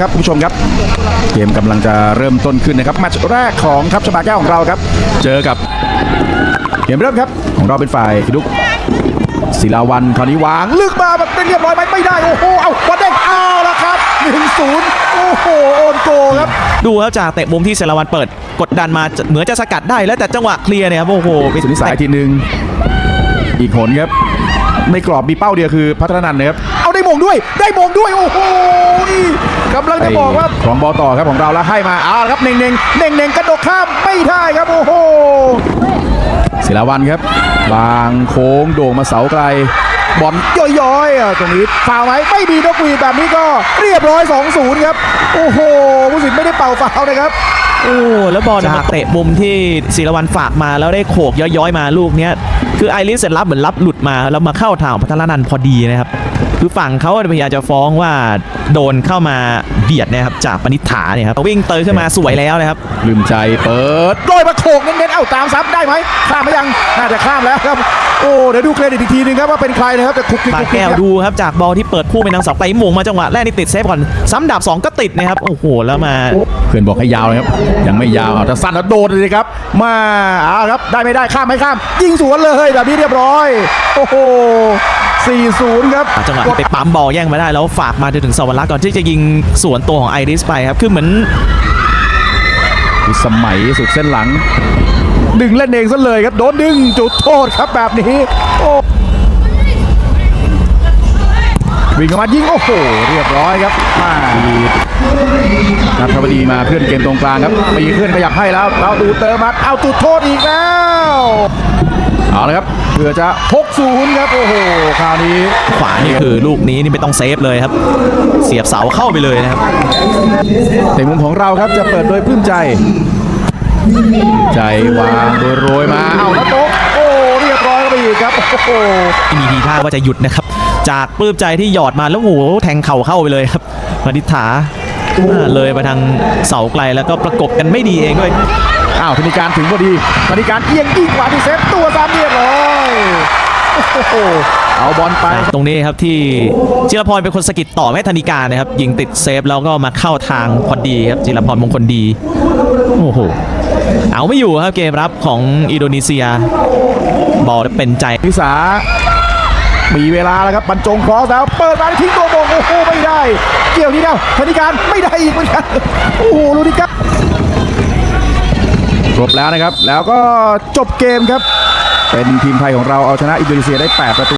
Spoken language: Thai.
ครับคุณผู้ชมครับ เกมกำลังจะเริ่มต้นขึ้นนะครับแมตช์แรกของทัพชบาแก้วของเราครับ เจอกับเกมเริ่มครับ ของเราเป็นฝ่ายคิดุกศิลาวันคราวนี้วางลึกมาแบบเรียบร้อยไหมไม่ได้ โอ้โหเอาบอลเด้งเอาแล้วครับ1-0โอ้โหโอนโกครับ ดูครับจากเตะมุมที่เซราวันเปิด กดดันมาจะเหมือนจะสกัดได้แล้วแต่จังหวะเคลียร์เนี่ยครับโอ้โหไปสุนิสายทีหนึ่งอีกหนครับในกรอบมีเป้าเดียวคือพัฒนันนะครับ เอาได้มงด้วย ได้มงด้วย โอ้โห กำลังจะบอกว่าของบอลต่อครับของเราแล้วให้มาเอาละครับเน่งเน่งเน่งเน่งกระโดดข้ามไม่ได้ครับโอ้โหศิลาวันครับวางโค้งโด่งมาเสาไกลบอลย้อยๆอะตรงนี้ฟาวล์ไหมไม่มีนกหวีดแบบนี้ก็เรียบร้อย 2-0 ครับ โอ้โหผู้สินไม่ได้เป่าฟาวล์นะครับโอ้แล้วบอลจากเตะมุมที่ศิรวันฝากมาแล้วได้โขกย้อยๆมาลูกเนี้ยคือไอริสเสร็จรับเหมือนรับหลุดมาแล้วมาเข้าทางพัทรนันท์พอดีนะครับ คือฝั่งเขาพยายามจะฟ้องว่าโดนเข้ามาเบียดนะครับจากปณิษฐาเนี่ยครับวิ่งเตยขึ้นมาสวยแล้วนะครับลืมใจเปิดโดยมาโขกเน้นๆเอ้าตามซับได้ไหมข้ามไหมยังน่าจะข้ามแล้วครับโอ้เดี๋ยวดูเครดิตอีกทีนึงครับว่าเป็นใครนะครับแต่คุกคิกปาคุกกคิแก้วครับดูครับจากบอลที่เปิดคู่ไปทางเสาไกลหมงมาจังหวะแรกนี่ติดเซฟก่อนซ้ำดาบสองก็ติดนะครับโอ้โหแล้วมาเพื่อนบอกให้ยาวนะครับยังไม่ยาวเอาถ้าสั้นแล้วโดนเลยครับมาเอาครับได้ไม่ได้ข้ามไม่ข้ามยิงสวนเลยแบบนี้เรียบร้อย โอ้โห 4-0 ครับจังหวะที่ไปปั๊มบอลแย่งมาได้แล้วฝากมาจนถึงสวรรค์ก่อนที่จะยิงสวนตัวของไอริสไปครับคือเหมือนสมัยสุดเส้นหลัง ดึงเล่นเองซะเลยครับ โดนดึงจุดโทษครับแบบนี้โอ้วิ่งเข้ามายิงโอ้โห เรียบร้อยครับมานัทวดีมาเคลื่อนเกมตรงกลางครับมีเคลื่อนขยับให้แล้วเราดูเติมมัดเอาจุดโทษอีกแล้วเอาละครับเพื่อจะ 6-0 ครับโอ้โหคราวนี้ ขวานี่คือลูกนี้นี่ไม่ต้องเซฟเลยครับ เสียบเสาเข้าไปเลยนะครับในมุมของเราครับจะเปิดโดยปลื้มใจ ใจวางโดยโรยมาเอาแล้วโต๊ะโอ้เรียบร้อยก็ไปอีกครับโอ้โหมีทีท่าว่าจะหยุดนะครับ จากปลื้มใจที่หยอดมาแล้วโอ้โหแทงเข่าเข้าไปเลยครับมณิษฐาอ่าเลยไปทางเสาไกลแล้วก็ประกบกันไม่ดีเองด้วยอ้าวธนิการถึงพอดีธนิการเอียงยิงขวาที่เซฟตัวซ้ำเรียบร้อย โอ้โหเอาบอลไปตรงนี้ครับที่จิรพรเป็นคนสะกิดต่อแม่ธนิการนะครับ ยิงติดเซฟแล้วก็มาเข้าทางพอดีครับจิรพรมงคลดีโอ้โหเอาไม่อยู่ครับเกมรับของอินโดนีเซีย บอลเป็นใจพิสามีเวลาแล้วครับบรรจงครอสแล้วเปิดมาทิ้งตัวบงโอ้โหไม่ได้ เกี่ยวนี้เดียวธนิการไม่ได้อีกเหมือนกันโอ้โหลูดิกาครบแล้วนะครับ แล้วก็จบเกมครับ เป็นทีมไทยของเราเอาชนะอินโดนีเซียได้ 8 ประตู